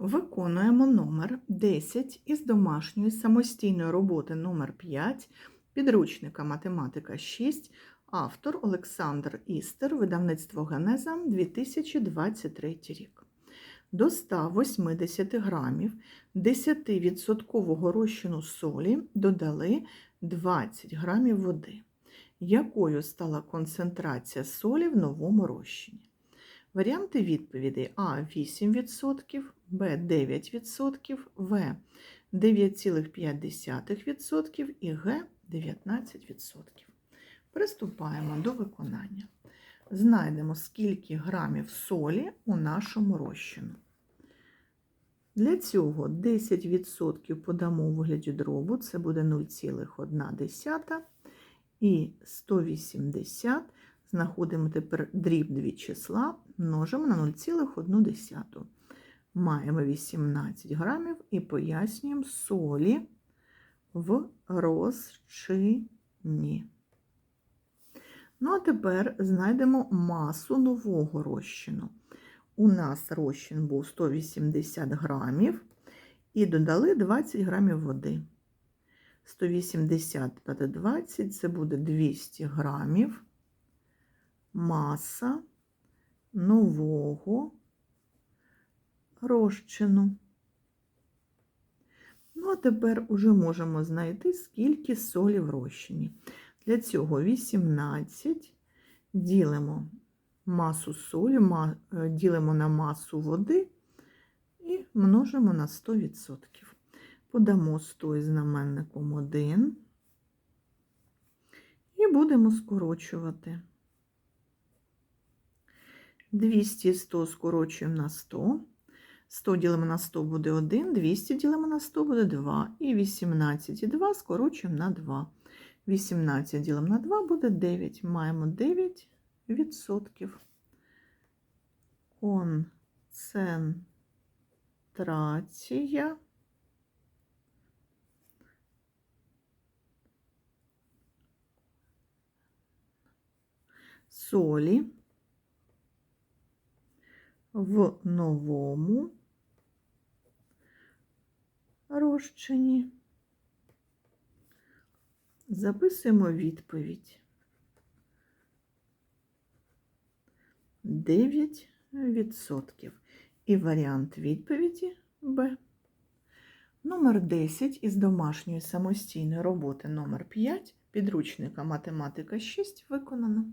Виконуємо номер 10 із домашньої самостійної роботи номер 5 підручника математика 6, автор Олександр Істер, видавництво Генеза 2023 рік. До 180 грамів 10% розчину солі додали 20 грамів води. Якою стала концентрація солі в новому розчині? Варіанти відповідей А 8%, Б 9%, В 9,5% і Г 19%. Приступаємо до виконання. Знайдемо, скільки грамів солі у нашому розчину. Для цього 10% подамо у вигляді дробу, це буде 0,1 і 180 знаходимо тепер дріб дві числа, множимо на 0,1. Маємо 18 грамів і пояснюємо солі в розчині. Ну, а тепер знайдемо масу нового розчину. У нас розчин був 180 грамів і додали 20 грамів води. 180 додати 20 це буде 200 грамів маса нового розчину. Ну, а тепер уже можемо знайти, скільки солі в розчині. Для цього 18 ділимо масу солі, ділимо на масу води і множимо на 100%. Подамо 100 із знаменником 1 і будемо скорочувати. 200 і 100 скорочуємо на 100. 100 ділимо на 100 буде 1, 200 ділимо на 100 буде 2. І 18 і 2 скорочуємо на 2. 18 ділимо на 2 буде 9. Маємо 9 відсотків. Концентрація солі в новому розчині. Записуємо відповідь. 9%. І варіант відповіді Б. Номер 10 із домашньої самостійної роботи номер 5 підручника математика 6 виконано.